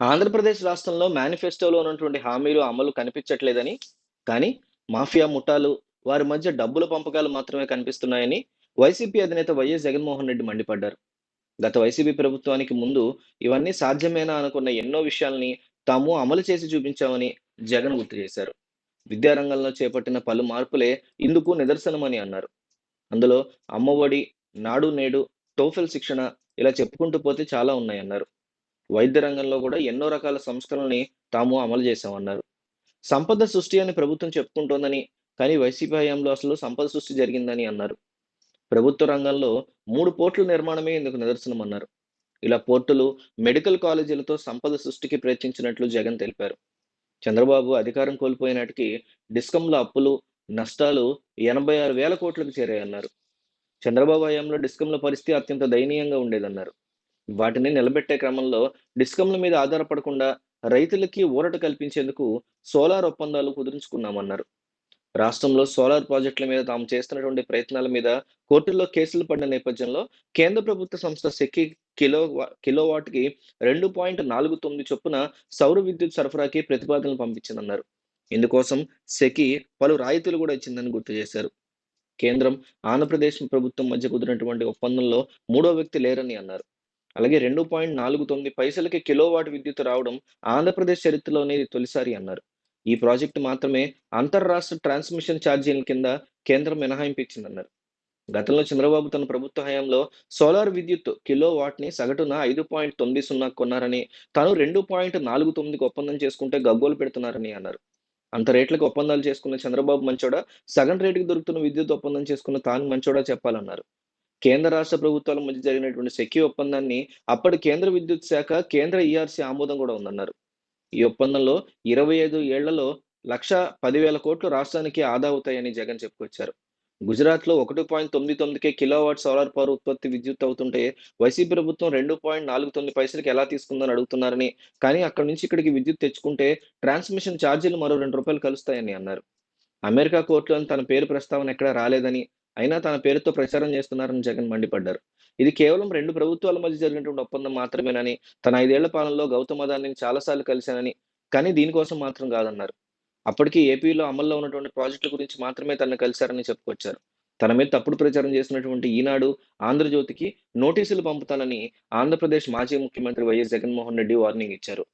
ఆంధ్రప్రదేశ్ రాష్ట్రంలో మేనిఫెస్టోలో ఉన్నటువంటి హామీలు అమలు కనిపించట్లేదని, కానీ మాఫియా ముఠాలు, వారి మధ్య డబ్బుల పంపకాలు మాత్రమే కనిపిస్తున్నాయని వైసీపీ అధినేత వైఎస్ జగన్మోహన్ రెడ్డి మండిపడ్డారు. గత వైసీపీ ప్రభుత్వానికి ముందు ఇవన్నీ సాధ్యమేనా అనుకున్న ఎన్నో విషయాల్ని తాము అమలు చేసి చూపించామని జగన్ గుర్తు చేశారు. విద్యారంగంలో చేపట్టిన పలు మార్పులే ఇందుకు నిదర్శనమని అన్నారు. అందులో అమ్మఒడి, నాడు నేడు, టోఫెల్ శిక్షణ ఇలా చెప్పుకుంటూ పోతే చాలా ఉన్నాయన్నారు. వైద్య రంగంలో కూడా ఎన్నో రకాల సంస్కరణల్ని తాము అమలు చేశామన్నారు. సంపద సృష్టి అని ప్రభుత్వం చెప్పుకుంటోందని, కానీ వైసీపీ హయాంలో అసలు సంపద సృష్టి జరిగిందని అన్నారు. ప్రభుత్వ రంగంలో మూడు పోర్టుల నిర్మాణమే ఇందుకు నిదర్శనమన్నారు. ఇలా పోర్టులు, మెడికల్ కాలేజీలతో సంపద సృష్టికి ప్రయత్నించినట్లు జగన్ తెలిపారు. చంద్రబాబు అధికారం కోల్పోయినాటికి డిస్కంల అప్పులు, నష్టాలు ఎనభై ఆరు వేల కోట్లకు చేరాయన్నారు. చంద్రబాబు హయాంలో డిస్కంల పరిస్థితి అత్యంత దయనీయంగా ఉండేదన్నారు. వాటిని నిలబెట్టే క్రమంలో డిస్కంల మీద ఆధారపడకుండా రైతులకి ఊరట కల్పించేందుకు సోలార్ ఒప్పందాలు కుదుర్చుకున్నామన్నారు. రాష్ట్రంలో సోలార్ ప్రాజెక్టుల మీద తాము చేస్తున్నటువంటి ప్రయత్నాల మీద కోర్టుల్లో కేసులు పడిన నేపథ్యంలో కేంద్ర ప్రభుత్వ సంస్థ సెక్కి కిలో కిలోవాట్కి రెండు పాయింట్ నాలుగు తొమ్మిది చొప్పున సౌర విద్యుత్ సరఫరాకి ప్రతిపాదనలు పంపించిందన్నారు. ఇందుకోసం సెకి పలు రాయితీలు కూడా ఇచ్చిందని గుర్తు చేశారు. కేంద్రం, ఆంధ్రప్రదేశ్ ప్రభుత్వం మధ్య కుదిరినటువంటి ఒప్పందంలో మూడో వ్యక్తి లేరని అన్నారు. అలాగే రెండు పాయింట్ నాలుగు తొమ్మిది పైసలకి కిలోవాట్ విద్యుత్ రావడం ఆంధ్రప్రదేశ్ చరిత్రలోనే తొలిసారి అన్నారు. ఈ ప్రాజెక్టు మాత్రమే అంతర్రాష్ట్ర ట్రాన్స్మిషన్ ఛార్జీల కింద కేంద్రం మినహాయింపు ఇచ్చిందన్నారు. గతంలో చంద్రబాబు తన ప్రభుత్వ హయాంలో సోలార్ విద్యుత్ కిలో వాట్ని సగటున ఐదు పాయింట్ తొమ్మిది సున్నా కొన్నారని, తాను రెండు పాయింట్ నాలుగు తొమ్మిదికి ఒప్పందం చేసుకుంటే గగ్గోలు పెడుతున్నారని అన్నారు. అంత రేట్లకు ఒప్పందాలు చేసుకున్న చంద్రబాబు మంచోడా, సగం రేటుకి దొరుకుతున్న విద్యుత్ ఒప్పందం చేసుకున్న తాను మంచోడా చెప్పాలన్నారు. కేంద్ర రాష్ట్ర ప్రభుత్వాల మధ్య జరిగినటువంటి శక్తి ఒప్పందాన్ని అప్పటి కేంద్ర విద్యుత్ శాఖ, కేంద్ర ఈఆర్సీ ఆమోదం కూడా ఉందన్నారు. ఈ ఒప్పందంలో ఇరవై ఐదు ఏళ్ళలో లక్ష పదివేల కోట్లు రాష్ట్రానికి ఆదా అవుతాయని జగన్ చెప్పుకొచ్చారు. గుజరాత్లో ఒకటి పాయింట్ తొమ్మిది తొమ్మిదికే కిలోవాట్ సోలార్ పవర్ ఉత్పత్తి విద్యుత్ అవుతుంటే వైసీపీ ప్రభుత్వం రెండు పాయింట్ నాలుగు తొమ్మిది పైసలకి ఎలా తీసుకుందని అడుగుతున్నారని, కానీ అక్కడి నుంచి ఇక్కడికి విద్యుత్ తెచ్చుకుంటే ట్రాన్స్మిషన్ ఛార్జీలు మరో రెండు రూపాయలు కలుస్తాయని అన్నారు. అమెరికా కోర్టులో తన పేరు ప్రస్తావన ఎక్కడా రాలేదని, అయినా తన పేరుతో ప్రచారం చేస్తున్నారని జగన్ మండిపడ్డారు. ఇది కేవలం రెండు ప్రభుత్వాల మధ్య జరిగినటువంటి ఒప్పందం మాత్రమేనని, తన ఐదేళ్ళ పాలనలో గౌతమ్ అదానిని చాలాసార్లు కలిశానని, కానీ దీనికోసం మాత్రం కాదన్నారు. అప్పటికి ఏపీలో అమల్లో ఉన్నటువంటి ప్రాజెక్టుల గురించి మాత్రమే తనను కలిశారని చెప్పుకొచ్చారు. తన మీద తప్పుడు ప్రచారం చేసినటువంటి ఈనాడు, ఆంధ్రజ్యోతికి నోటీసులు పంపుతానని ఆంధ్రప్రదేశ్ మాజీ ముఖ్యమంత్రి వైఎస్ జగన్మోహన్ రెడ్డి వార్నింగ్ ఇచ్చారు.